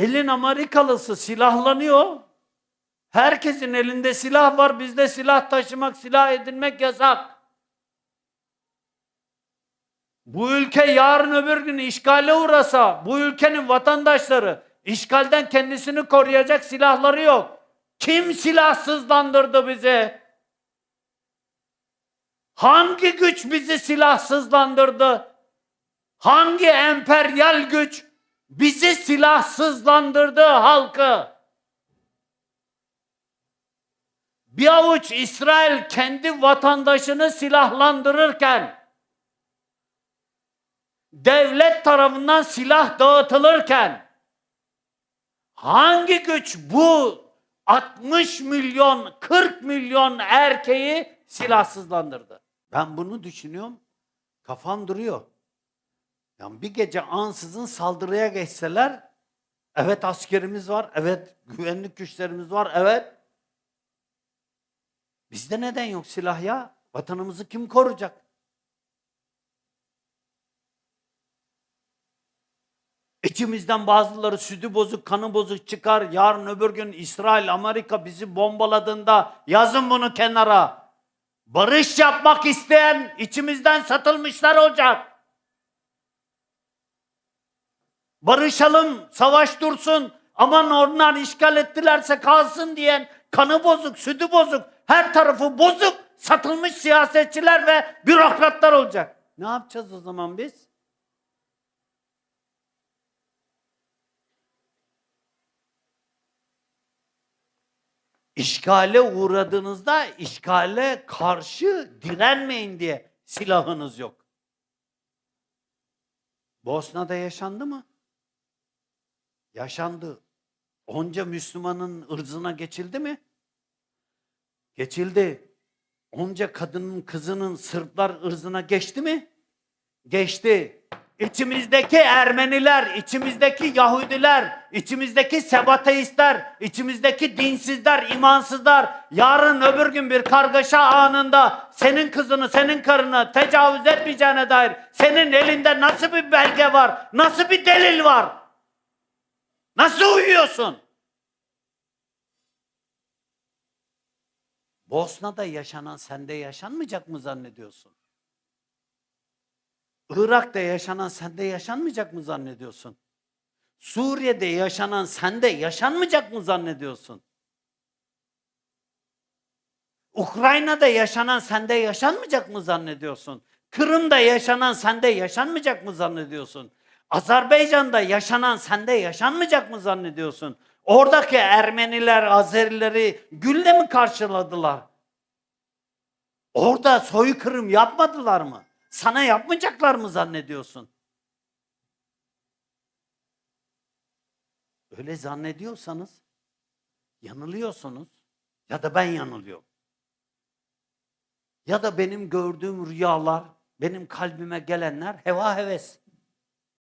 Elin Amerikalısı silahlanıyor. Herkesin elinde silah var. Bizde silah taşımak, silah edinmek yasak. Bu ülke yarın öbür gün işgale uğrasa, bu ülkenin vatandaşları işgalden kendisini koruyacak silahları yok. Kim silahsızlandırdı bizi? Hangi güç bizi silahsızlandırdı? Hangi emperyal güç bizi silahsızlandırdı halkı? Bir avuç İsrail kendi vatandaşını silahlandırırken devlet tarafından silah dağıtılırken hangi güç bu 60 milyon 40 milyon erkeği silahsızlandırdı? Ben bunu düşünüyorum. Kafam duruyor. Yani bir gece ansızın saldırıya geçseler evet askerimiz var, evet güvenlik güçlerimiz var, evet. Bizde neden yok silah ya? Vatanımızı kim koruyacak? İçimizden bazıları sütü bozuk, kanı bozuk çıkar. Yarın öbür gün İsrail, Amerika bizi bombaladığında yazın bunu kenara. Barış yapmak isteyen içimizden satılmışlar olacak. Barışalım, savaş dursun. Aman onlar işgal ettilerse kalsın diyen kanı bozuk, sütü bozuk, her tarafı bozuk satılmış siyasetçiler ve bürokratlar olacak. Ne yapacağız o zaman biz? İşgale uğradığınızda işgale karşı direnmeyin diye silahınız yok. Bosna'da yaşandı mı? Yaşandı. Onca Müslümanın ırzına geçildi mi? Geçildi. Onca kadının, kızının Sırplar ırzına geçti mi? Geçti. İçimizdeki Ermeniler, içimizdeki Yahudiler, içimizdeki Sebateistler, içimizdeki dinsizler, imansızlar yarın öbür gün bir kargaşa anında senin kızını, senin karını tecavüz etmeyeceğine dair senin elinde nasıl bir belge var, nasıl bir delil var? Nasıl uyuyorsun? Bosna'da yaşanan sende yaşanmayacak mı zannediyorsun? Irak'ta yaşanan sende yaşanmayacak mı zannediyorsun? Suriye'de yaşanan sende yaşanmayacak mı zannediyorsun? Ukrayna'da yaşanan sende yaşanmayacak mı zannediyorsun? Kırım'da yaşanan sende yaşanmayacak mı zannediyorsun? Azerbaycan'da yaşanan sende yaşanmayacak mı zannediyorsun? Oradaki Ermeniler, Azerileri gülle mi karşıladılar? Orada soykırım yapmadılar mı? Sana yapmayacaklar mı zannediyorsun? Öyle zannediyorsanız yanılıyorsunuz ya da ben yanılıyorum. Ya da benim gördüğüm rüyalar, benim kalbime gelenler heva heves.